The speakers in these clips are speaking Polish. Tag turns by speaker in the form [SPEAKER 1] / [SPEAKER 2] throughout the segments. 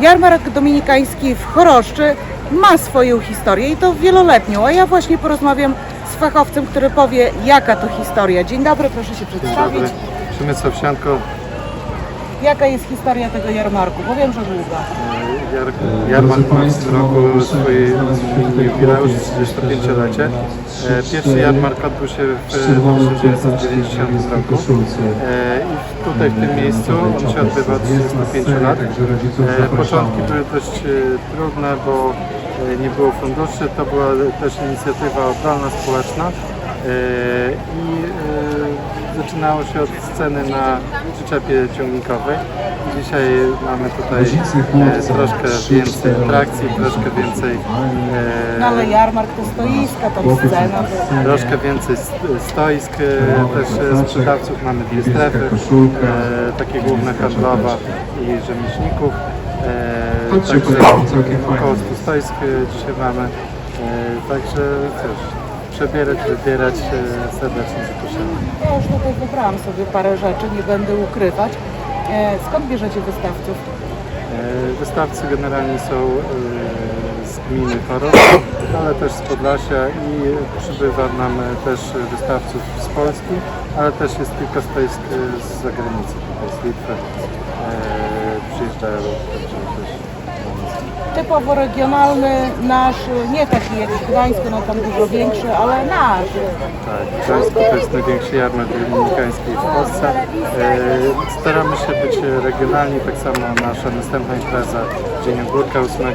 [SPEAKER 1] Jarmark Dominikański w Choroszczy ma swoją historię i to wieloletnią, a ja właśnie porozmawiam z fachowcem, który powie, jaka to historia. Dzień dobry, proszę się
[SPEAKER 2] Dzień
[SPEAKER 1] przedstawić.
[SPEAKER 2] dobry. Przemysław Sianko,
[SPEAKER 1] Jaka jest historia tego jarmarku? Bo wiem, że długa.
[SPEAKER 2] jar, jarmark ma w tym roku swój jubileusz 35-lecie. E, Pierwszy jarmark odbył się w 1990 roku E, i tutaj w tym miejscu on się odbywa od 35 lat. E, Początki były dość trudne, bo nie było funduszy. To była też inicjatywa oddolna społeczna i zaczynało się od sceny na przyczepie ciągnikowej. Dzisiaj mamy tutaj e, troszkę więcej atrakcji, troszkę więcej e,
[SPEAKER 1] No ale jarmark to stoiska, to scena. To...
[SPEAKER 2] Troszkę więcej st- stoisk, e, też e, sprzedawców, mamy dwie strefy, e, takie główne handlowa i rzemieślników. E, także około 100 stoisk e, dzisiaj mamy, e, także cóż, przebierać, wybierać, e, serdecznie zapraszamy.
[SPEAKER 1] Ja już tutaj wybrałam sobie parę rzeczy, nie będę ukrywać. E, skąd bierzecie wystawców?
[SPEAKER 2] E, Wystawcy generalnie są z gminy Chorób, ale też z Podlasia i przybywa nam też wystawców z Polski, ale też jest kilka e, z zagranicy, tutaj z Litwy. Przyjeżdżają także też.
[SPEAKER 1] Typowo regionalny, nasz, nie taki jak w Gdańsku, no tam dużo większy, ale nasz.
[SPEAKER 2] Tak, w Gdańsku to jest największy jarmark dominikański w Polsce. E, staramy się być regionalni, tak samo nasza następna impreza Dzień Ogórka 8 e,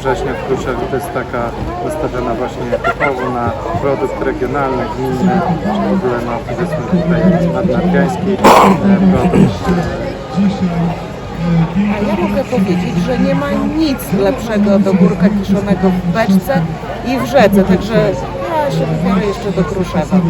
[SPEAKER 2] września w Kruszewie to jest taka nastawiona właśnie typowo na produkt regionalny, gminny, czy w ogóle na powiedzmy tutaj nadnarwiański e, produkt.
[SPEAKER 1] A ja mogę powiedzieć, że nie ma nic lepszego do górka kiszonego w beczce i w rzece, także ja się wybiorę jeszcze do Kruszewa.